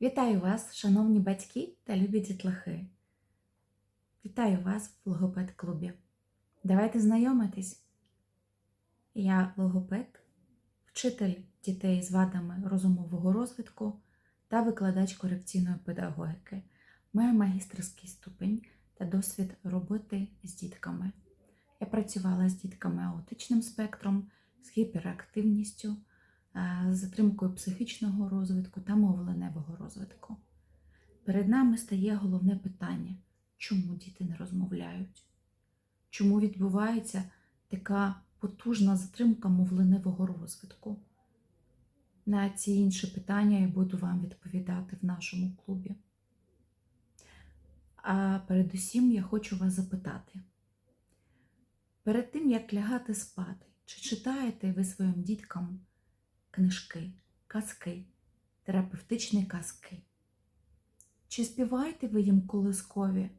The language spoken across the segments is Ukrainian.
Вітаю вас, шановні батьки та любі дітлахи. Вітаю вас в логопед-клубі. Давайте знайомитись. Я логопед, вчитель дітей з вадами розумового розвитку та викладач корекційної педагогіки. Маю магістерський ступень та досвід роботи з дітками. Я працювала з дітками аутичним спектром, з гіперактивністю, е, з затримкою психічного розвитку та мовленевого розвитку. Перед нами стає головне питання: чому діти не розмовляють? Чому відбувається така потужна затримка мовленевого розвитку? На ці інші питання я буду вам відповідати в нашому клубі. А передусім я хочу вас запитати: перед тим як лягати спати, чи читаєте ви своїм діткам книжки, казки, терапевтичні казки? Чи співаєте ви їм колискові,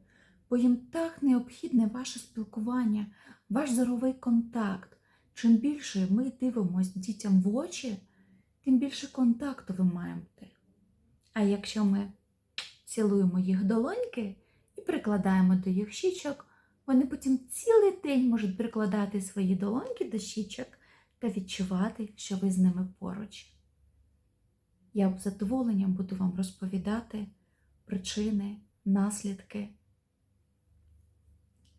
бо їм так необхідне ваше спілкування, ваш зоровий контакт. Чим більше ми дивимося дітям в очі, тим більше контакту ви маєте. А якщо ми цілуємо їх долоньки і прикладаємо до їх щічок, вони потім цілий день можуть прикладати свої долоньки до щічок та відчувати, що ви з ними поруч. Я з задоволенням буду вам розповідати причини, наслідки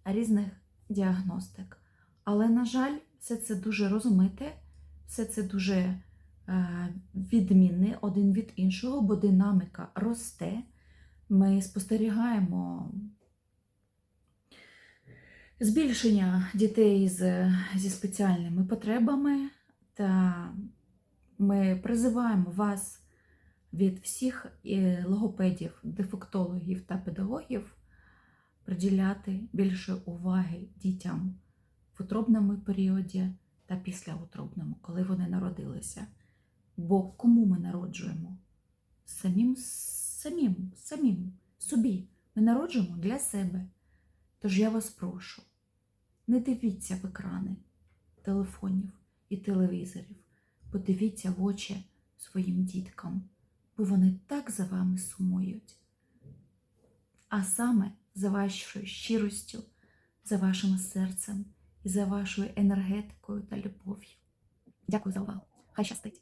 різних діагностик. Але, на жаль, все це дуже розмите, все це дуже е, відмінне один від іншого, бо динаміка росте. Ми спостерігаємо збільшення дітей з, зі спеціальними потребами, та ми призиваємо вас від всіх е, логопедів, дефектологів та педагогів приділяти більше уваги дітям в утробному періоді та післяутробному, коли вони народилися. Бо кому ми народжуємо? Самим, самим, самим собі. Ми народжуємо для себе. Тож я вас прошу, не дивіться в екрани телефонів і телевізорів, подивіться в очі своїм діткам, бо вони так за вами сумують. А саме за вашою щиростю, за вашим серцем і за вашою енергетикою та любов'ю. Дякую за увагу. Хай щастить!